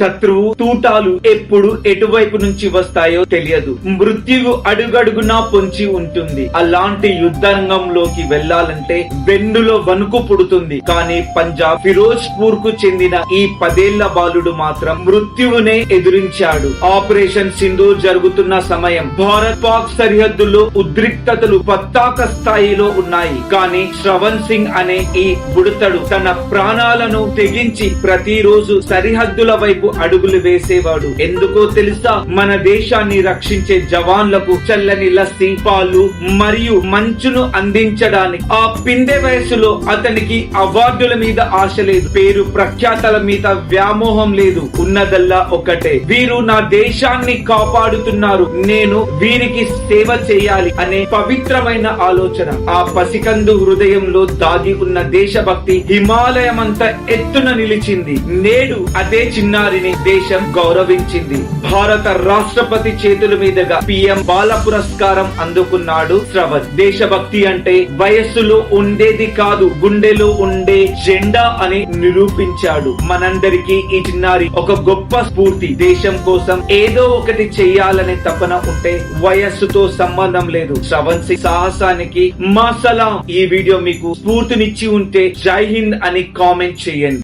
శత్రువు తూటాలు ఎప్పుడు ఎటువైపు నుంచి వస్తాయో తెలియదు. మృత్యువు అడుగడుగునా పొంచి ఉంటుంది. అలాంటి యుద్ధ రంగంలోకి వెళ్ళాలంటే వెన్నులో వణుకు పుడుతుంది. కానీ పంజాబ్ ఫిరోజ్పూర్కు చెందిన ఈ పదేళ్ళ బాలుడు మాత్రం మృత్యువునే ఎదురించాడు. ఆపరేషన్ సింధూర్ జరుగుతున్న సమయం భారత్ పాక్ సరిహద్దులో ఉద్రిక్తతలు పత్తాక స్థాయిలో ఉన్నాయి. కానీ శ్రవణ్ సింగ్ అనే ఈ బుడతడు తన ప్రాణాలను తెగించి ప్రతిరోజు సరిహద్దుల వైపు అడుగులు వేసేవాడు. ఎందుకో తెలుసా? మన దేశాన్ని రక్షించే జవాన్లకు చల్లని లస్సి పాలు మరియు మంచును అందించడానికి. ఆ పిందె వయసులో అతనికి అవార్డుల మీద ఆశ లేదు. పేరు ప్రఖ్యాతల మీద వ్యామోహం లేదు. ఉన్నదల్లా ఒకటే వీరు నా దేశాన్ని కాపాడుతున్నారు. నేను వీరికి సేవ చేయాలి అనే పవిత్రమైన ఆలోచన. ఆ పసికందు హృదయంలో దాగి ఉన్న దేశభక్తి హిమాలయమంత ఎత్తున నిలిచింది. నేడు అదే వారిని దేశం గౌరవించింది. భారత రాష్ట్రపతి చేతుల మీదుగా పిఎం బాల పురస్కారం అందుకున్నాడు శ్రవణ్. దేశభక్తి అంటే వయస్సులో ఉండేది కాదు గుండెలో ఉండే జెండా అని నిరూపించాడు. మనందరికీ ఈ చిన్నారి ఒక గొప్ప స్ఫూర్తి. దేశం కోసం ఏదో ఒకటి చేయాలనే తపన ఉంటే వయస్సుతో సంబంధం లేదు. శ్రవణ్ సింగ్ సాహసానికి మా సలాం ఈ వీడియో మీకు స్ఫూర్తినిచ్చి ఉంటే జై హింద్ అని కామెంట్ చేయండి.